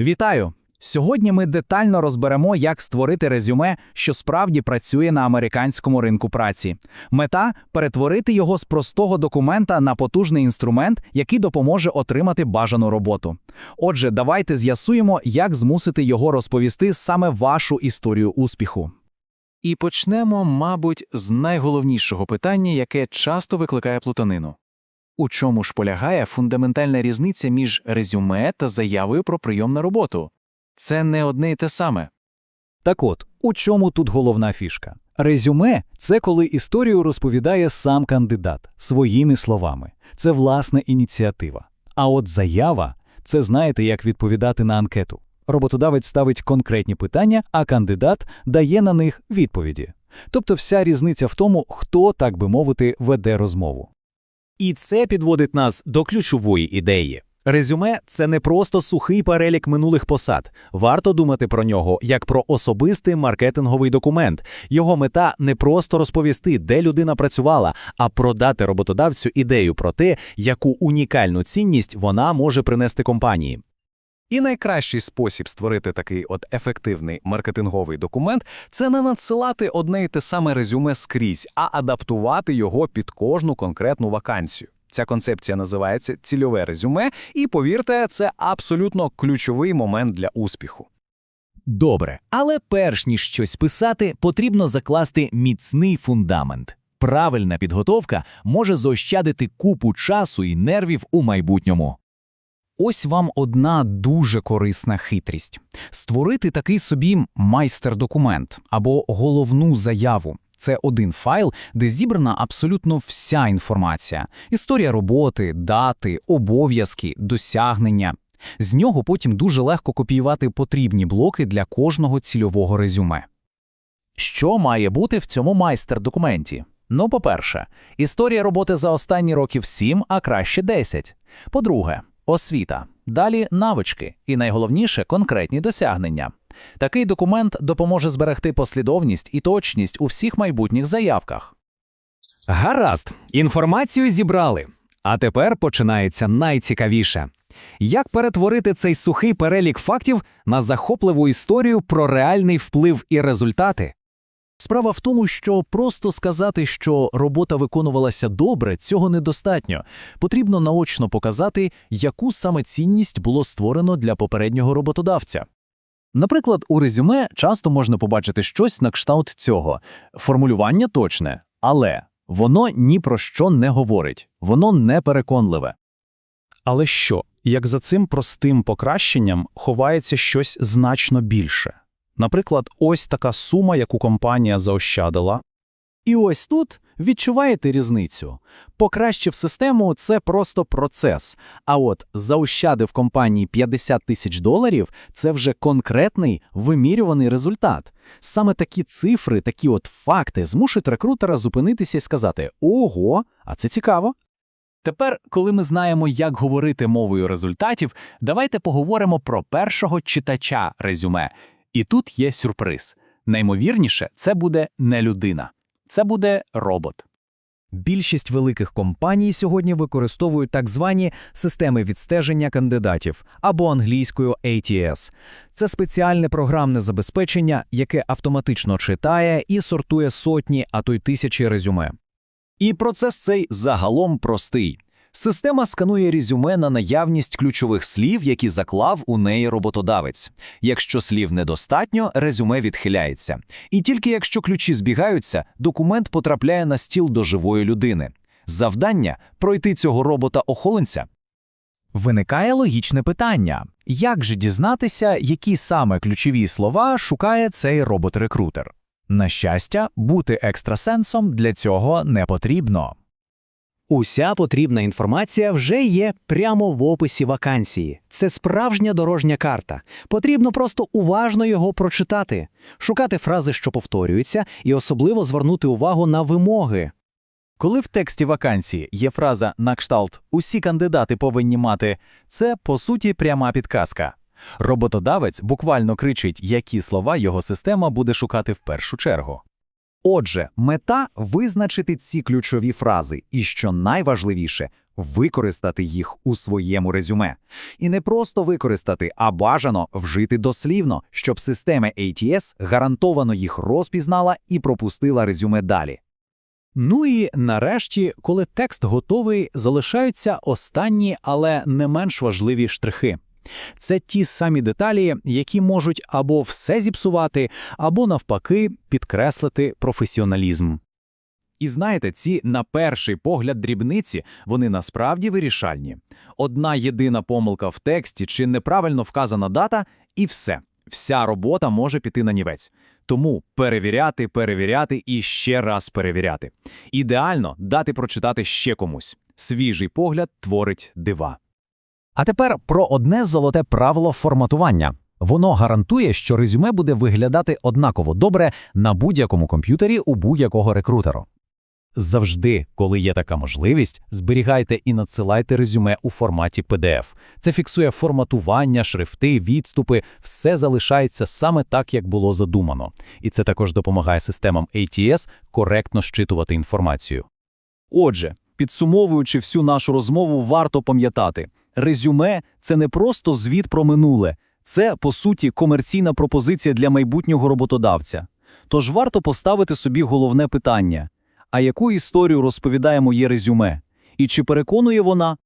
Вітаю! Сьогодні ми детально розберемо, як створити резюме, що справді працює на американському ринку праці. Мета перетворити його з простого документа на потужний інструмент, який допоможе отримати бажану роботу. Отже, давайте з'ясуємо, як змусити його розповісти саме вашу історію успіху. І почнемо, мабуть, з найголовнішого питання, яке часто викликає плутанину. У чому ж полягає фундаментальна різниця між резюме та заявою про прийом на роботу? Це не одне й те саме. Так от, у чому тут головна фішка? Резюме це коли історію розповідає сам кандидат своїми словами. Це власна ініціатива. А от заява це знаєте, як відповідати на анкету. Роботодавець ставить конкретні питання, а кандидат дає на них відповіді. Тобто вся різниця в тому, хто, так би мовити, веде розмову. І це підводить нас до ключової ідеї. Резюме це не просто сухий перелік минулих посад. Варто думати про нього як про особистий маркетинговий документ. Його мета не просто розповісти, де людина працювала, а продати роботодавцю ідею про те, яку унікальну цінність вона може принести компанії. І найкращий спосіб створити такий от ефективний маркетинговий документ це не надсилати одне й те саме резюме скрізь, а адаптувати його під кожну конкретну вакансію. Ця концепція називається цільове резюме, і повірте, це абсолютно ключовий момент для успіху. Добре, але перш ніж щось писати, потрібно закласти міцний фундамент. Правильна підготовка може заощадити купу часу і нервів у майбутньому. Ось вам одна дуже корисна хитрість: створити такий собі майстер-документ або головну заяву. Це один файл, де зібрана абсолютно вся інформація: історія роботи, дати, обов'язки, досягнення. З нього потім дуже легко копіювати потрібні блоки для кожного цільового резюме. Що має бути в цьому майстер-документі? Ну, по-перше, історія роботи за останні років 7, а краще 10. По-друге, освіта. Далі навички. І найголовніше конкретні досягнення. Такий документ допоможе зберегти послідовність і точність у всіх майбутніх заявках. Гаразд, інформацію зібрали. А тепер починається найцікавіше. Як перетворити цей сухий перелік фактів на захопливу історію про реальний вплив і результати? Справа в тому, що просто сказати, що робота виконувалася добре, цього недостатньо. Потрібно наочно показати, яку саме цінність було створено для попереднього роботодавця. Наприклад, у резюме часто можна побачити щось на кшталт цього. Формулювання точне, але воно ні про що не говорить, воно не переконливе. Але що, як за цим простим покращенням ховається щось значно більше? Наприклад, ось така сума, яку компанія заощадила. І ось тут відчуваєте різницю. Покращив систему це просто процес. А от заощадив компанії 50 тисяч доларів це вже конкретний вимірюваний результат. Саме такі цифри, такі от факти змушують рекрутера зупинитися і сказати: Ого, а це цікаво. Тепер, коли ми знаємо, як говорити мовою результатів, давайте поговоримо про першого читача резюме. І тут є сюрприз. Наймовірніше, це буде не людина, це буде робот. Більшість великих компаній сьогодні використовують так звані системи відстеження кандидатів або англійською ATS. Це спеціальне програмне забезпечення, яке автоматично читає і сортує сотні, а то й тисячі резюме. І процес цей загалом простий. Система сканує резюме на наявність ключових слів, які заклав у неї роботодавець. Якщо слів недостатньо, резюме відхиляється. І тільки якщо ключі збігаються, документ потрапляє на стіл до живої людини. Завдання пройти цього робота-охоленця. Виникає логічне питання: як же дізнатися, які саме ключові слова шукає цей робот-рекрутер? На щастя, бути екстрасенсом для цього не потрібно. Уся потрібна інформація вже є прямо в описі вакансії. Це справжня дорожня карта. Потрібно просто уважно його прочитати, шукати фрази, що повторюються, і особливо звернути увагу на вимоги. Коли в тексті вакансії є фраза на кшталт Усі кандидати повинні мати, це по суті пряма підказка. Роботодавець буквально кричить, які слова його система буде шукати в першу чергу. Отже, мета визначити ці ключові фрази і, що найважливіше, використати їх у своєму резюме. І не просто використати, а бажано вжити дослівно, щоб система ATS гарантовано їх розпізнала і пропустила резюме далі. Ну і нарешті, коли текст готовий, залишаються останні, але не менш важливі штрихи. Це ті самі деталі, які можуть або все зіпсувати, або навпаки підкреслити професіоналізм. І знаєте, ці на перший погляд дрібниці, вони насправді вирішальні. Одна єдина помилка в тексті чи неправильно вказана дата, і все. Вся робота може піти на нівець. Тому перевіряти, перевіряти і ще раз перевіряти. Ідеально дати прочитати ще комусь. Свіжий погляд творить дива. А тепер про одне золоте правило форматування. Воно гарантує, що резюме буде виглядати однаково добре на будь-якому комп'ютері у будь-якого рекрутеру. Завжди, коли є така можливість, зберігайте і надсилайте резюме у форматі PDF. Це фіксує форматування, шрифти, відступи, все залишається саме так, як було задумано. І це також допомагає системам ATS коректно щитувати інформацію. Отже, підсумовуючи всю нашу розмову, варто пам'ятати, резюме – це не просто звіт про минуле, це, по суті, комерційна пропозиція для майбутнього роботодавця. Тож варто поставити собі головне питання – а яку історію розповідає моє резюме? І чи переконує вона,